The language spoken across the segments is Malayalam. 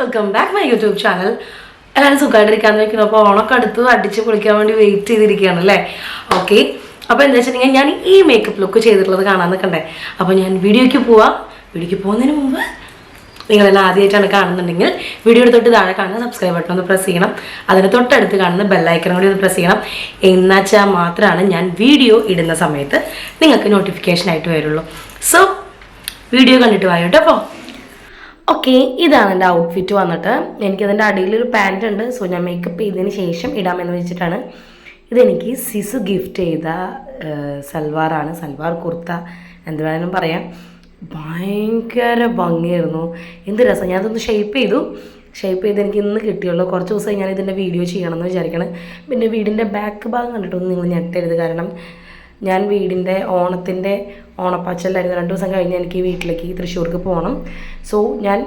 Welcome back my YouTube channel എല്ലാവരും സുഖമായിട്ടിരിക്കാന്ന് വെക്കുന്നു അപ്പോൾ ഓണൊക്കെ അടുത്ത് അടിച്ച് പൊളിക്കാൻ വേണ്ടി വെയിറ്റ് ചെയ്തിരിക്കുകയാണ് അല്ലേ? ഓക്കെ അപ്പോൾ എന്താ വെച്ചിട്ടുണ്ടെങ്കിൽ ഞാൻ ഈ മേക്കപ്പ് ലുക്ക് ചെയ്തിട്ടുള്ളത് കാണാൻ നിൽക്കണ്ടേ? അപ്പോൾ ഞാൻ വീഡിയോയ്ക്ക് പോവാം. വീഡിയോയ്ക്ക് പോകുന്നതിന് മുമ്പ് നിങ്ങളെല്ലാം ആദ്യമായിട്ടാണ് കാണുന്നുണ്ടെങ്കിൽ വീഡിയോ തൊട്ട് താഴെ കാണുന്ന സബ്സ്ക്രൈബ് ബട്ടൺ ഒന്ന് പ്രസ് ചെയ്യണം. അതിന് തൊട്ടടുത്ത് കാണുന്ന ബെല്ലൈക്കണം കൂടി ഒന്ന് പ്രസ് ചെയ്യണം. എന്നുവെച്ചാൽ മാത്രമാണ് ഞാൻ വീഡിയോ ഇടുന്ന സമയത്ത് നിങ്ങൾക്ക് നോട്ടിഫിക്കേഷൻ ആയിട്ട് വരുള്ളൂ. സോ വീഡിയോ കണ്ടിട്ട് വായോട്ടോ അപ്പോൾ ഓക്കെ ഇതാണ് എന്റെ ഔട്ട്ഫിറ്റ് വന്നിട്ട്. എനിക്കതിന്റെ ഒരു പാന്റ് ഉണ്ട്. സോ ഞാൻ മേക്കപ്പ് ചെയ്തതിന് ശേഷം ഇടാമെന്ന് വെച്ചിട്ടാണ്. ഇതെനിക്ക് സിസു ഗിഫ്റ്റ് ചെയ്ത സൽവാറാണ്. സൽവാർ കുർത്ത എന്ത് വേണമെങ്കിലും പറയാം. ഭയങ്കര ഭംഗിയായിരുന്നു. എന്ത് രസം. ഞാനതൊന്ന് ഷേപ്പ് ചെയ്തു. ഷേപ്പ് ചെയ്ത് എനിക്ക് ഇന്ന് കിട്ടിയുള്ളൂ. കുറച്ച് ദിവസമായി ഞാൻ ഇതിന്റെ വീഡിയോ ചെയ്യണമെന്ന് വിചാരിക്കണം. പിന്നെ വീടിന്റെ ബാക്ക് ഭാഗം കണ്ടിട്ടൊന്നും നിങ്ങൾ ഞെട്ടരുത്. കാരണം ഞാൻ വീടിന്റെ ഓണത്തിന്റെ ഓണപ്പാച്ചലായിരുന്നു രണ്ട് ദിവസം കഴിഞ്ഞ് എനിക്ക് ഈ വീട്ടിലേക്ക് തൃശ്ശൂർക്ക് പോകണം സോ ഞാൻ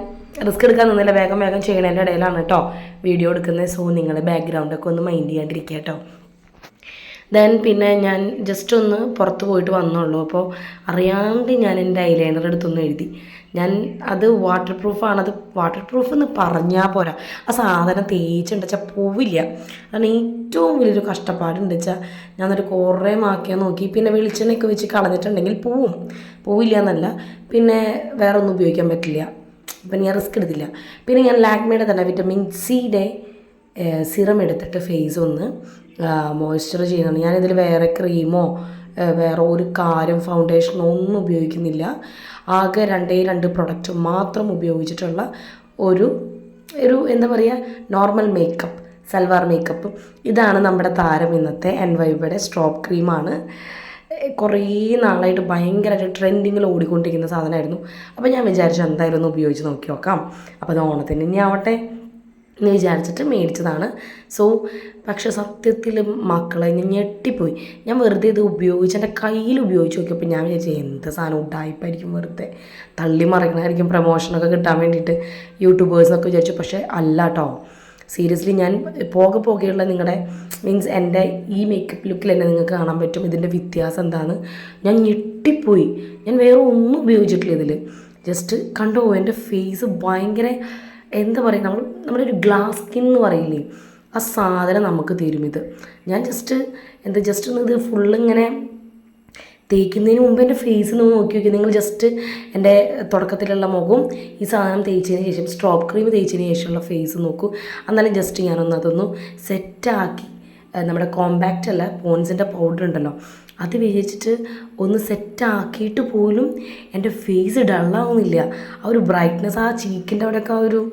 റിസ്ക് എടുക്കാൻ നിന്നില്ല. വേഗം വേഗം ചെയ്യണതിന്റെ ഇടയിലാണ് കേട്ടോ വീഡിയോ എടുക്കുന്നത്. സോ നിങ്ങൾ ബാക്ക്ഗ്രൗണ്ടൊക്കെ ഒന്ന് മൈൻഡ് ചെയ്യാണ്ടിരിക്കുക കേട്ടോ ദെൻ പിന്നെ ഞാൻ ജസ്റ്റ് ഒന്ന് പുറത്ത് പോയിട്ട് വന്നുള്ളൂ. അപ്പോൾ അറിയാണ്ട് ഞാൻ എന്റെ ഐലൈനർ എടുത്തൊന്ന് എഴുതി. ഞാൻ അത് വാട്ടർ പ്രൂഫാണ് അത് വാട്ടർ പ്രൂഫ് എന്ന് പറഞ്ഞാൽ പോരാ. ആ സാധനം തേച്ചുണ്ട് പോവില്ല. അതാണ് ഏറ്റവും വലിയൊരു കഷ്ടപ്പാടുണ്ട്. വെച്ചാൽ ഞാനൊരു കുറേ മാക്കിയാൽ നോക്കി. പിന്നെ വെളിച്ചെണ്ണയൊക്കെ വെച്ച് കളഞ്ഞിട്ടുണ്ടെങ്കിൽ പോവും. പോവില്ല എന്നല്ല പിന്നെ വേറെ ഒന്നും ഉപയോഗിക്കാൻ പറ്റില്ല. അപ്പം ഞാൻ റിസ്ക് എടുത്തില്ല. പിന്നെ ഞാൻ ലാക്മേയുടെ തന്നെ വിറ്റമിൻ സിയുടെ സിറം എടുത്തിട്ട് ഫേസ് ഒന്ന് മോയ്സ്ചർ ചെയ്യുന്നുണ്ട് ഞാനിതിൽ വേറെ ക്രീമോ വേറെ ഒരു കാരും ഫൗണ്ടേഷനോ ഒന്നും ഉപയോഗിക്കുന്നില്ല. ആകെ രണ്ടേ രണ്ട് പ്രൊഡക്റ്റ് മാത്രം ഉപയോഗിച്ചിട്ടുള്ള ഒരു ഒരു എന്താ പറയുക നോർമൽ മേക്കപ്പ് സൽവാർ മേക്കപ്പ് ഇതാണ് നമ്മുടെ താരം ഇന്നത്തെ എൻ വൈബയുടെ സ്ട്രോപ്പ് ക്രീമാണ് കുറേ നാളായിട്ട് ഭയങ്കരമായിട്ട് ട്രെൻഡിങ്ങിൽ ഓടിക്കൊണ്ടിരിക്കുന്ന സാധനമായിരുന്നു. അപ്പോൾ ഞാൻ വിചാരിച്ചു എന്തായാലും ഒന്ന് ഉപയോഗിച്ച് നോക്കി നോക്കാം. അപ്പോൾ അത് ഓണത്തിന് ഇനി ആവട്ടെ. എന്ന് വിചാരിച്ചിട്ട് മേടിച്ചതാണ്. സോ പക്ഷെ സത്യത്തിൽ മക്കളെ ഞാൻ ഞെട്ടിപ്പോയി. ഞാൻ വെറുതെ ഇത് ഉപയോഗിച്ച് എന്റെ കയ്യിൽ ഉപയോഗിച്ച് നോക്കിയപ്പോൾ ഞാൻ വിചാരിച്ചു എന്ത് സാധനം? ഉഡായിപ്പായിരിക്കും വെറുതെ. തള്ളി മറിക്കണമായിരിക്കും പ്രൊമോഷനൊക്കെ കിട്ടാൻ വേണ്ടിയിട്ട് യൂട്യൂബേഴ്സൊക്കെ വിചാരിച്ചു. പക്ഷേ അല്ല കേട്ടോ സീരിയസ്ലി ഞാൻ പോകെ പോകെയുള്ള നിങ്ങളുടെ മീൻസ് എന്റെ ഈ മേക്കപ്പ് ലുക്കിൽ തന്നെ നിങ്ങൾക്ക് കാണാൻ പറ്റും. ഇതിന്റെ വ്യത്യാസം എന്താണ്? ഞാൻ ഞെട്ടിപ്പോയി. ഞാൻ വേറെ ഒന്നും ഉപയോഗിച്ചിട്ടില്ല ഇതിൽ ജസ്റ്റ് കണ്ടോ എന്റെ ഫേസ് ഭയങ്കര എന്താ പറയുക നമ്മൾ നമ്മുടെ ഒരു ഗ്ലാസ് സ്കിൻ എന്ന് പറയില്ലേ ആ സാധനം നമുക്ക് തരും ഇത്. ഞാൻ ജസ്റ്റ് എന്താ ജസ്റ്റ് ഒന്ന് ഇത് ഫുള്ളിങ്ങനെ തേക്കുന്നതിന് മുമ്പ് എന്റെ ഫേസ് ഒന്ന് നോക്കി നോക്കി നിങ്ങൾ ജസ്റ്റ് എന്റെ തുടക്കത്തിലുള്ള മുഖം ഈ സാധനം തേച്ചതിന് ശേഷം സ്ട്രോപ്പ് ക്രീം തേച്ചതിന് ശേഷമുള്ള ഫേസ് നോക്കൂ. എന്നാലും ജസ്റ്റ് ഞാനൊന്ന് അതൊന്ന് സെറ്റാക്കി നമ്മുടെ കോമ്പാക്റ്റ് അല്ല പോൺസിന്റെ പൗഡർ ഉണ്ടല്ലോ അത് വിചാരിച്ചിട്ട് ഒന്ന് സെറ്റാക്കിയിട്ട് പോലും എന്റെ ഫേസ് ഡള്ളാവുന്നില്ല ആ ഒരു ബ്രൈറ്റ്നെസ് ആ ചീക്കിന്റെ അവിടെയൊക്കെ ആ ഒരു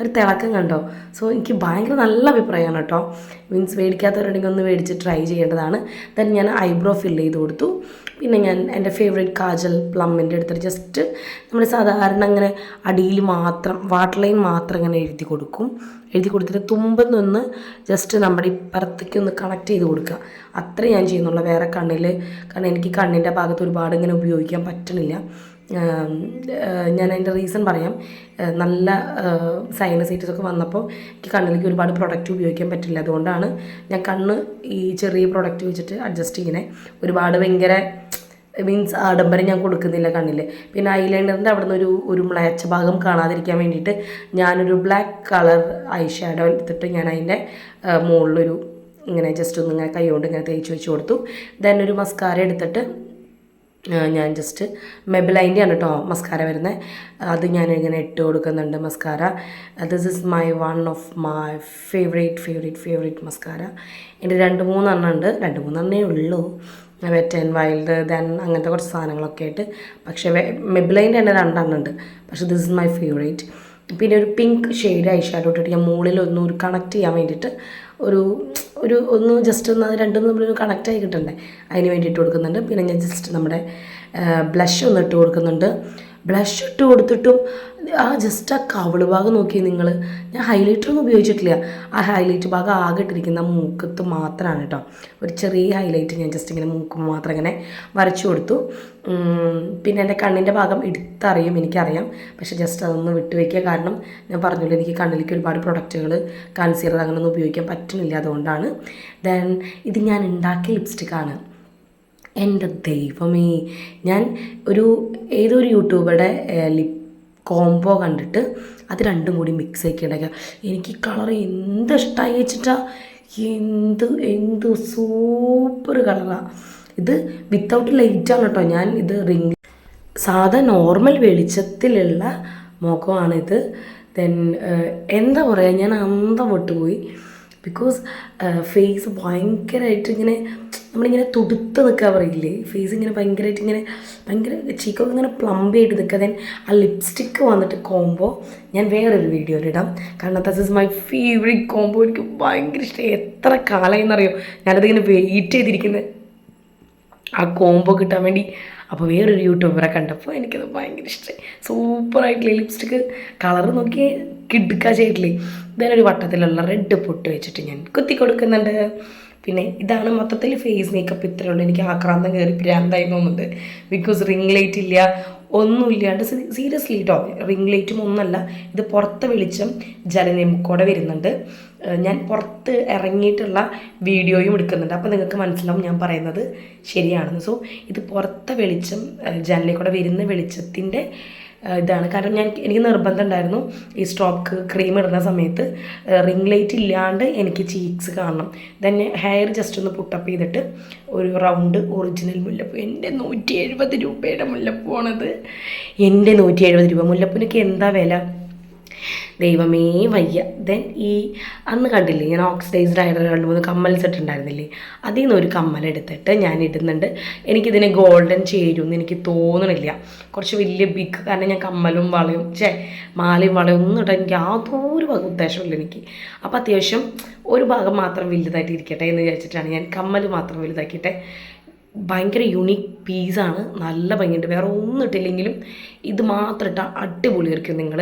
ഒരു തിളക്കം കണ്ടോ? സോ എനിക്ക് ഭയങ്കര നല്ല അഭിപ്രായമാണ് കേട്ടോ. മീൻസ് മേടിക്കാത്തവരുണ്ടെങ്കിൽ ഒന്ന് മേടിച്ച് ട്രൈ ചെയ്യേണ്ടതാണ്. ദെൻ ഞാൻ ഐബ്രോ ഫില്ല് ചെയ്ത് കൊടുത്തു. പിന്നെ ഞാൻ എന്റെ ഫേവറേറ്റ് കാജൽ പ്ലമ്മിന്റെ എടുത്തിട്ട് ജസ്റ്റ് നമ്മൾ സാധാരണ അങ്ങനെ അടിയിൽ മാത്രം വാട്ടർ ലൈൻ മാത്രം ഇങ്ങനെ എഴുതി കൊടുക്കും. എഴുതി കൊടുത്തിട്ട് തുമ്പെന്നൊന്ന് ജസ്റ്റ് നമ്മുടെ ഇപ്പുറത്തേക്ക് ഒന്ന് കണക്ട് ചെയ്ത് കൊടുക്കുക. അത്രേ ഞാൻ ചെയ്യുന്നുള്ളൂ. വേറെ കണ്ണിൽ കാരണം എനിക്ക് കണ്ണിന്റെ ഭാഗത്ത് ഒരുപാട് ഇങ്ങനെ ഉപയോഗിക്കാൻ പറ്റണില്ല. ഞാൻ അതിന്റെ റീസൺ പറയാം. നല്ല സൈനസൈറ്റിസ് ഒക്കെ വന്നപ്പോൾ എനിക്ക് കണ്ണിലേക്ക് ഒരുപാട് പ്രൊഡക്റ്റ് ഉപയോഗിക്കാൻ പറ്റില്ല. അതുകൊണ്ടാണ് ഞാൻ കണ്ണ് ഈ ചെറിയ പ്രൊഡക്റ്റ് വെച്ചിട്ട് അഡ്ജസ്റ്റ് ചെയ്യണേ. ഒരുപാട് ഭയങ്കര മീൻസ് ആഡംബരം ഞാൻ കൊടുക്കുന്നില്ല കണ്ണിൽ പിന്നെ ഐലൈനറിന്റെ അവിടെ നിന്ന് ഒരു ഒരു മ്ലേച്ച ഭാഗം കാണാതിരിക്കാൻ വേണ്ടിയിട്ട് ഞാനൊരു ബ്ലാക്ക് കളർ ഐ ഷാഡോ എടുത്തിട്ട് ഞാൻ അതിന്റെ മുകളിലൊരു ഇങ്ങനെ ജസ്റ്റ് ഒന്ന് ഇങ്ങനെ കൈ കൊണ്ട് ഇങ്ങനെ തേച്ച് വെച്ച് കൊടുത്തു. ദെൻ ഒരു മസ്കാര എടുത്തിട്ട് ഞാൻ ജസ്റ്റ് മെബലൈന്റെ ആണ് കേട്ടോ മസ്കാര വരുന്നത് അത് ഞാൻ ഇങ്ങനെ ഇട്ട് കൊടുക്കുന്നുണ്ട് mascara this is my one of my favourite favourite favourite mascara എന്റെ രണ്ട് മൂന്നെണ്ണം ഉണ്ട്. രണ്ട് മൂന്നെണ്ണേ ഉള്ളൂ. വെറ്റ് ആൻഡ് വൈൽഡ് ദെൻ അങ്ങനത്തെ കുറച്ച് സാധനങ്ങളൊക്കെ ആയിട്ട്. പക്ഷേ മെബിലൈന്റെ തന്നെ രണ്ടെണ്ണം ഉണ്ട്. പക്ഷേ ദിസ് ഇസ് മൈ ഫേവറേറ്റ് പിന്നെ ഒരു പിങ്ക് ഷെയ്ഡ് ഐ ഷാഡോ ഇട്ടിട്ട് ഞാൻ മുകളിൽ ഒന്ന് ഒരു കണക്ട് ചെയ്യാൻ വേണ്ടിയിട്ട് ഒരു ഒരു ഒന്ന് ജസ്റ്റ് ഒന്ന് രണ്ടും തമ്മിൽ കണക്റ്റ് ആയി കിട്ടണ്ടേ? അതിന് വേണ്ടി ഇട്ട് കൊടുക്കുന്നുണ്ട്. പിന്നെ ഞാൻ ജസ്റ്റ് നമ്മുടെ ബ്ലഷ് ഒന്ന് ഇട്ട് കൊടുക്കുന്നുണ്ട്. ബ്ലഷ് ഇട്ട് കൊടുത്തിട്ടും ആ ജസ്റ്റ് ആ കവിൾ ഭാഗം നോക്കി നിങ്ങൾ ഞാൻ ഹൈലൈറ്റർ ഒന്നും ഉപയോഗിച്ചിട്ടില്ല. ആ ഹൈലൈറ്റ് ഭാഗം ആകെ ഇട്ടിരിക്കുന്ന മൂക്കത്ത് മാത്രമാണ് കേട്ടോ ഒരു ചെറിയ ഹൈലൈറ്റ് ഞാൻ ജസ്റ്റ് ഇങ്ങനെ മൂക്ക് മാത്രം ഇങ്ങനെ വരച്ചു കൊടുത്തു. പിന്നെ എന്റെ കണ്ണിന്റെ ഭാഗം എടുത്തറിയും എനിക്കറിയാം. പക്ഷേ ജസ്റ്റ് അതൊന്ന് വിട്ടുവെക്കുക കാരണം ഞാൻ പറഞ്ഞല്ലോ എനിക്ക് കണ്ണിലേക്ക് ഒരുപാട് പ്രൊഡക്റ്റുകൾ കൺസീലർ അങ്ങനെയൊന്നും ഉപയോഗിക്കാൻ പറ്റുന്നില്ല അതുകൊണ്ടാണ്. ദെൻ ഇത് ഞാൻ ഉണ്ടാക്കിയ ലിപ്സ്റ്റിക്കാണ് എന്റെ ദൈവമേ. ഞാൻ ഒരു ഏതൊരു യൂട്യൂബറുടെ ലിപ് കോംബോ കണ്ടിട്ട് അത് രണ്ടും കൂടി മിക്സ് ആക്കി ഉണ്ടാക്കുക എനിക്ക് കളർ എന്ത് ഇഷ്ടമായി വെച്ചിട്ടാ? എന്ത് എന്ത് സൂപ്പർ കളറാണ് ഇത് വിത്തൗട്ട് ലൈറ്റാണ് കേട്ടോ. ഞാൻ ഇത് റിംഗ് സാധാ നോർമൽ വെളിച്ചത്തിലുള്ള മുഖമാണിത് ദെൻ എന്താ പറയുക ഞാൻ അന്തം വിട്ടുപോയി. ബിക്കോസ് ഫേസ് ഭയങ്കരമായിട്ട് ഇങ്ങനെ നമ്മളിങ്ങനെ തുടുത്ത് നിൽക്കുക പറയില്ലേ? ഫേസ് ഇങ്ങനെ ഭയങ്കരമായിട്ട് ഇങ്ങനെ ഭയങ്കര ചീക്കൊക്കെ ഇങ്ങനെ പ്ലംബ് ചെയ്ത് നിൽക്കുക ദെൻ ആ ലിപ്സ്റ്റിക്ക് വന്നിട്ട് കോംബോ ഞാൻ വേറൊരു വീഡിയോയിൽ ഇടാം. കാരണം this is my favourite combo എനിക്ക് ഭയങ്കര ഇഷ്ടം. എത്ര കാലമായി എന്നറിയോ ഞാനതിങ്ങനെ വെയിറ്റ് ചെയ്തിരിക്കുന്നത് ആ കോംബോ കിട്ടാൻ വേണ്ടി. അപ്പോൾ വേറൊരു യൂട്യൂബറെ കണ്ടപ്പോൾ എനിക്കത് ഭയങ്കര ഇഷ്ടമായി സൂപ്പറായിട്ടുള്ള ലിപ്സ്റ്റിക്ക് കളർ നോക്കി കിടുക്ക ചെയ്തിട്ടില്ലേ. ഇതിനൊരു വട്ടത്തിലുള്ള റെഡ് പൊട്ട് വെച്ചിട്ട് ഞാൻ കുത്തി കൊടുക്കുന്നുണ്ട്. പിന്നെ ഇതാണ് മൊത്തത്തിൽ ഫേസ് മേക്കപ്പ് ഇത്രയേ ഉള്ളൂ. എനിക്ക് ആക്രാന്തം കയറി ഭ്രാന്തായി തോന്നുന്നുണ്ട്. ബിക്കോസ് റിംഗ് ലൈറ്റ് ഇല്ല ഒന്നുമില്ലാണ്ട് സീരിയസ്ലി കേട്ടോ റിംഗ് ലൈറ്റും ഒന്നല്ല. ഇത് പുറത്തെ വെളിച്ചം ജലനിമുക്കോടെ വരുന്നുണ്ട്. ഞാൻ പുറത്ത് ഇറങ്ങിയിട്ടുള്ള വീഡിയോയും എടുക്കുന്നുണ്ട്. അപ്പോൾ നിങ്ങൾക്ക് മനസ്സിലാവും ഞാൻ പറയുന്നത് ശരിയാണെന്ന്. സോ ഇത് പുറത്തെ വെളിച്ചം ജനലിൽ കൂടെ വരുന്ന വെളിച്ചത്തിന്റെ ഇതാണ്. കാരണം ഞാൻ എനിക്ക് നിർബന്ധം ഉണ്ടായിരുന്നു ഈ സ്ട്രോക്ക് ക്രീം ഇടുന്ന സമയത്ത് റിംഗ് ലൈറ്റ് ഇല്ലാണ്ട് എനിക്ക് ചീക്സ് കാണണം. ദെൻ ഹെയർ ജസ്റ്റ് ഒന്ന് പുട്ടപ്പ് ചെയ്തിട്ട് ഒരു റൗണ്ട് ഒറിജിനൽ മുല്ലപ്പൂ. എന്റെ നൂറ്റി എഴുപത് രൂപയുടെ മുല്ലപ്പൂവാണത്. എന്റെ നൂറ്റി എഴുപത് രൂപ. മുല്ലപ്പൂവിനൊക്കെ എന്താ വില? ദൈവമേ വയ്യ. ദെൻ ഈ അന്ന് കണ്ടില്ലേ ഞാൻ ഓക്സിഡൈസ്ഡ് ആയിട്ട് രണ്ട് മൂന്ന് കമ്മൽസ് ഇട്ടുണ്ടായിരുന്നില്ലേ അതിൽ നിന്ന് ഒരു കമ്മൽ എടുത്തിട്ട് ഞാൻ ഇടുന്നുണ്ട്. എനിക്കിതിന് ഗോൾഡൻ ചേരുമെന്ന് എനിക്ക് തോന്നണില്ല. കുറച്ച് വലിയ ബിഗ് കാരണം ഞാൻ കമ്മലും വളയും ചേ മാലയും വളയും ഒന്നും ഇടാൻ എനിക്ക് യാതൊരു ഉദ്ദേശമില്ല എനിക്ക്. അപ്പോൾ അത്യാവശ്യം ഒരു ഭാഗം മാത്രം വലുതായിട്ട് ഇരിക്കട്ടെ എന്ന് വിചാരിച്ചിട്ടാണ് ഞാൻ കമ്മൽ മാത്രം വലുതാക്കിയിട്ട് ഭയങ്കര യുണീക്ക് പീസാണ് നല്ല ഭംഗിയുണ്ട്. വേറെ ഒന്നും ഇട്ടില്ലെങ്കിലും ഇത് മാത്രം ഇട്ടാൽ അടിപൊളിയായിരിക്കും നിങ്ങൾ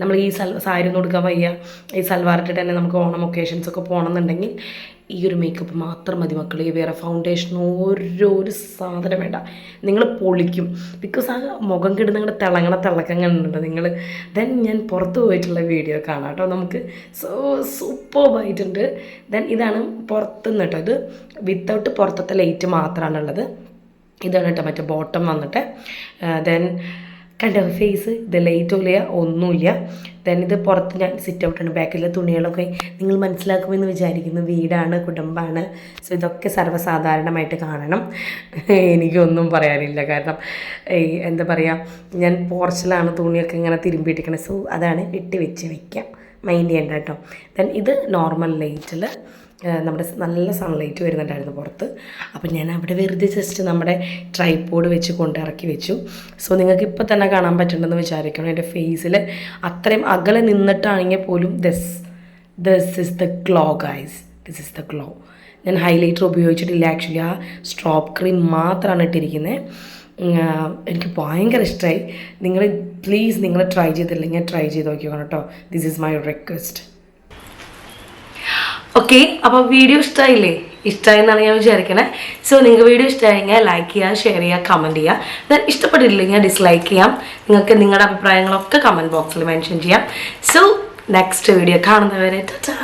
നമ്മൾ ഈ സൽ സാരി ഒന്നും കൊടുക്കാൻ വയ്യ. ഈ സൽവാർ ഇട്ടിട്ട് തന്നെ നമുക്ക് ഓണം ഒക്കേഷൻസ് ഒക്കെ പോകണമെന്നുണ്ടെങ്കിൽ ഈ ഒരു മേക്കപ്പ് മാത്രം മതി മക്കളെ. വേറെ ഫൗണ്ടേഷൻ ഓരോ ഒരു സാധനം വേണ്ട. നിങ്ങൾ പൊളിക്കും. ബിക്കോസ് ആ മുഖം കിടന്ന് നിങ്ങളുടെ തിളങ്ങണ തിളക്കം കണ്ടിട്ടുണ്ട് നിങ്ങൾ ദെൻ ഞാൻ പുറത്ത് പോയിട്ടുള്ള വീഡിയോ കാണാം കേട്ടോ. നമുക്ക് സോ സൂപ്പർബായിട്ടുണ്ട് ദെൻ ഇതാണ് പുറത്തുനിന്ന് കേട്ടോ. ഇത് വിത്തൗട്ട് പുറത്തത്തെ ലൈറ്റ് മാത്രമാണുള്ളത് ഇതാണ് കേട്ടോ മറ്റേ ബോട്ടം വന്നിട്ട്. ദെൻ കണ്ടോ ഫേസ് ലൈറ്റും ഇല്ല ഒന്നുമില്ല ദെൻ ഇത് പുറത്ത് ഞാൻ സിറ്റ് ഔട്ടാണ് ബാക്കിലെ തുണികളൊക്കെ നിങ്ങൾ മനസ്സിലാക്കുമെന്ന് വിചാരിക്കുന്നു. വീടാണ് കുടുംബമാണ് സോ ഇതൊക്കെ സർവസാധാരണമായിട്ട് കാണണം. എനിക്കൊന്നും പറയാനില്ല. കാരണം എന്താ പറയുക ഞാൻ പോർച്ചിലാണ് തുണിയൊക്കെ ഇങ്ങനെ തിരുമ്പിയിട്ടിരിക്കണത് സോ അതാണ് ഇട്ട് വെച്ച് വയ്ക്കാം മൈൻഡ് ചെയ്യേണ്ട കേട്ടോ. ദെൻ ഇത് നോർമൽ ലൈറ്റിൽ നമ്മുടെ നല്ല സൺലൈറ്റ് വരുന്നുണ്ടായിരുന്നു പുറത്ത്. അപ്പോൾ ഞാൻ അവിടെ വെറുതെ ജസ്റ്റ് നമ്മുടെ ട്രൈപ്പോഡ് വെച്ച് കൊണ്ടിറക്കി വെച്ചു. സോ നിങ്ങൾക്ക് ഇപ്പോൾ തന്നെ കാണാൻ പറ്റുന്നുണ്ടെന്ന് വിചാരിക്കണം. എന്റെ ഫേസിൽ അത്രയും അകലെ നിന്നിട്ടാണെങ്കിൽ പോലും this this is the glow guys this is the glow ഞാൻ ഹൈലൈറ്റർ ഉപയോഗിച്ചിട്ടില്ല. ആക്ച്വലി ആ സ്ട്രോപ്പ് ക്രീം മാത്രമാണ് ഇട്ടിരിക്കുന്നത് എനിക്ക് ഭയങ്കര ഇഷ്ടമായി നിങ്ങൾ പ്ലീസ് നിങ്ങൾ ട്രൈ ചെയ്തില്ലെങ്കിൽ ട്രൈ ചെയ്ത് നോക്കിയോ കേട്ടോ. This is my request okay അപ്പോൾ വീഡിയോ ഇഷ്ടമായില്ലേ ഇഷ്ടമായി എന്നാണ് ഞാൻ വിചാരിക്കണേ. സോ നിങ്ങൾക്ക് വീഡിയോ ഇഷ്ടമായെങ്കിൽ ലൈക്ക് ചെയ്യുക ഷെയർ ചെയ്യുക കമന്റ് ചെയ്യുക ദെൻ ഇഷ്ടപ്പെട്ടില്ലെങ്കിൽ ഡിസ്ലൈക്ക് ചെയ്യാം. നിങ്ങൾക്ക് നിങ്ങളുടെ അഭിപ്രായങ്ങളൊക്കെ കമന്റ് ബോക്സിൽ മെൻഷൻ ചെയ്യാം. സോ നെക്സ്റ്റ് വീഡിയോ കാണുന്നവരെ ടാ